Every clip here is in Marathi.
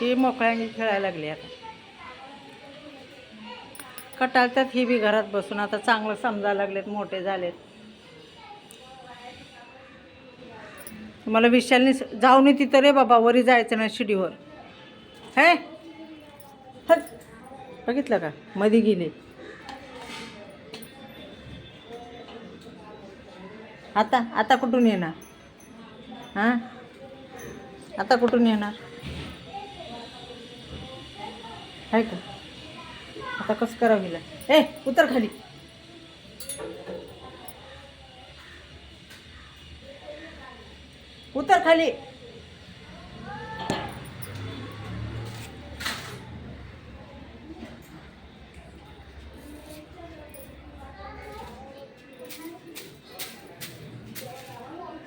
ही मोकळ्याने खेळायला लागली आता. कटाळतात ही बी घरात बसून. आता चांगलं समजायला लागलेत मोठे झालेत. तुम्हाला विशालने स- जाऊ नये तिथं रे बाबा वरी जायचं ना शिडीवर. हे? बघितलं का? मध्ये गेले. आता आता कुठून येणार? हां? आता कुठून येणार? आहे का? आता कसं करावं हिला? ए उतर खाली. उतर खाली.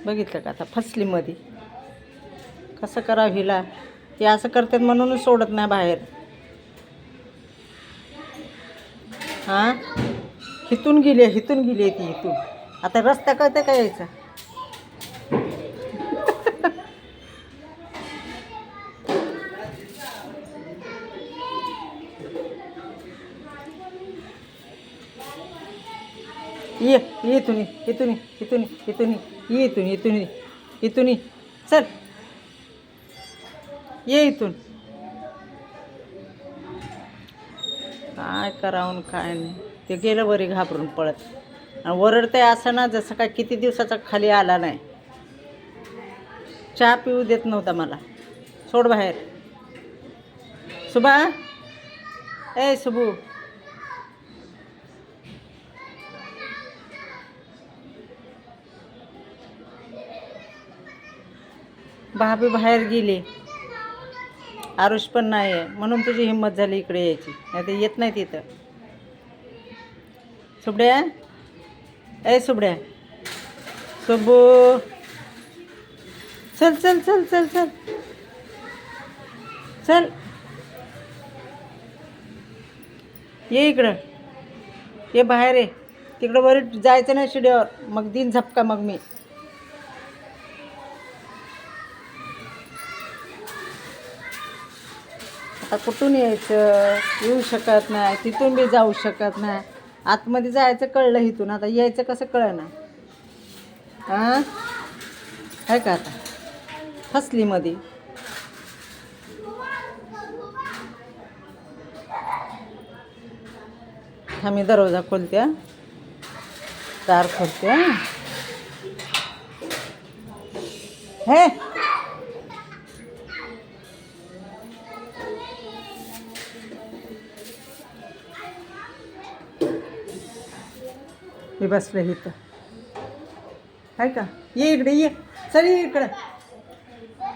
बघितलं का आता फसली मध्ये कसं करावं हिला? ते असं करतात म्हणूनच सोडत नाही बाहेर. हां? हिथून गेली हिथून गेली ती इथून. आता रस्ता कळतं का यायचा? ये ये इथून इथून इथून इथून ये, इथून इथून इथून चल. ये इथून. काय करावं काय नाही. ते गेलं वरी घाबरून पळत. आणि आहे असं ना जसं काय किती दिवसाचा खाली आला नाही. चहा पिऊ देत नव्हता मला. सोड बाहेर. सुबा ए सुबू भाभी बाहेर गेली. आरुष पण नाही आहे म्हणून तुझी हिंमत झाली इकडे यायची. नाही तर येत नाही तिथं सुबड्या ए सुबड्या सुबू चल चल चल चल चल. चल. ये इकडं. ये बाहेर ये. तिकडं वर जायचं नाही शिड्यावर. मग दिन झपका मग मी. आता कुठून यायचं? येऊ शकत नाही तिथून बी जाऊ शकत नाही. आतमध्ये जायचं कळलं इथून आता यायचं कसं कळलं ना हां आहे का आता? फसली मध्ये आम्ही दरवाजा खोलते दार खोलते हं. हे बसलं बसले इथं आहे का? ये इकडे ये. चल ये इकडं.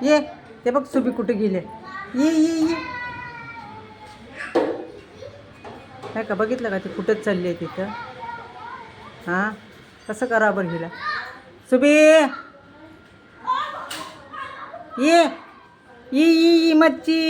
ये. ते बघ सुबी कुठे गेले? ये ये ये. आहे का? बघितलं का ते कुठंच चालली आहे तिथं हां? कसं करा बरं हिला? सुबी! ये. ये ये ये मच्छी.